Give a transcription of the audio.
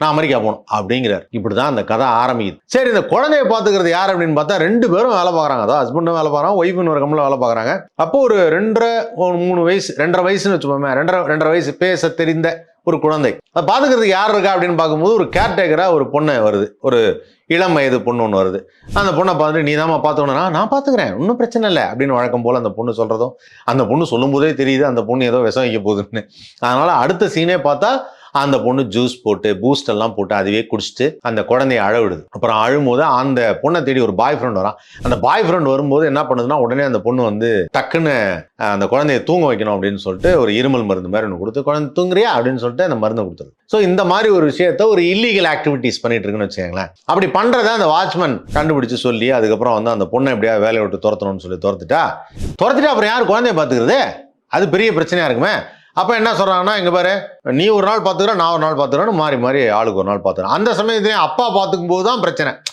நான் அமெரிக்கா போகணும் அப்படிங்கிறார். இப்படிதான் அந்த கதை ஆரம்பிக்குது. சரி இந்த குழந்தைய பாத்துக்கிறது யார் அப்படின்னு பார்த்தா ரெண்டு பேரும் வேலை பார்க்குறாங்க. அதாவது ஹஸ்பண்டும் வேலை பார்க்குறாங்க ஒய்ஃபுன்னு ஒரு கம்பெனியில் வேலை பார்க்குறாங்க. அப்போ ஒரு ரெண்டரை ஒரு மூணு வயசு ரெண்டரை வயசுன்னு வச்சுப்போமே ரெண்டரை ரெண்டரை வயசு பேச தெரிந்த ஒரு குழந்தை. அதை பாத்துக்கிறதுக்கு யார் இருக்கா அப்படின்னு பார்க்கும்போது ஒரு கேர்டேக்கரா ஒரு பொண்ணு வருது. ஒரு இளம் வயது பொண்ணு ஒன்று வருது. அந்த பொண்ணை பார்த்துட்டு நீ தாம்மா பார்த்துக்கணும்னா நான் பார்த்துக்கிறேன் ஒன்றும் பிரச்சனை இல்லை அப்படின்னு வழக்கம் போல் அந்த பொண்ணு சொல்கிறதும் அந்த பொண்ணு சொல்லும்போதே தெரியுது அந்த பொண்ணு ஏதோ விஷம் வைக்க போகுதுன்னு. அதனால் அடுத்த சீனே பார்த்தா அந்த பொண்ணு ஜூஸ் போட்டு பூஸ்ட் எல்லாம் போட்டு அதுவே குடிச்சிட்டு அந்த குழந்தைய அழவிடுது அப்புறம் அழும்போது அந்த பொண்ணை தேடி ஒரு பாய் ஃப்ரெண்ட் வரான். அந்த பாய் ஃப்ரெண்ட் வரும்போது என்ன பண்ணுதுன்னா உடனே அந்த பொண்ணு வந்து டக்குன்னு அந்த குழந்தைய தூங்க வைக்கணும் அப்படின்னு சொல்லிட்டு ஒரு இருமல் மருந்து மாதிரி ஒன்று கொடுத்து குழந்தை தூங்குறியா? அப்படின்னு சொல்லிட்டு அந்த மருந்து கொடுத்துரு ஸோ இந்த மாதிரி ஒரு விஷயத்த ஒரு இல்லீகல் ஆக்டிவிட்டிஸ் பண்ணிட்டு இருக்குன்னு வச்சுக்கோங்களேன். அப்படி பண்ணுறத அந்த வாட்ச்மேன் கண்டுபிடிச்சு சொல்லி அதுக்கப்புறம் வந்து அந்த பொண்ணை எப்படியா வேலையை விட்டு துரத்தணும்னு சொல்லி துரத்துட்டா துரத்துட்டா அப்புறம் யார் குழந்தைய பார்த்துக்கிறது? அது பெரிய பிரச்சனையாக இருக்குமே. அப்போ என்ன சொல்றாங்கன்னா இங்க பாரு நீ ஒரு நாள் பார்த்துக்கிற நான் ஒரு நாள் பார்த்துக்கிறேன்னு மாறி மாறி ஆளுக்கு ஒரு நாள் பார்த்துக்கிறேன் அந்த சமயத்துலேயும் அப்பா பார்த்துக்கும் போது தான் பிரச்சனை.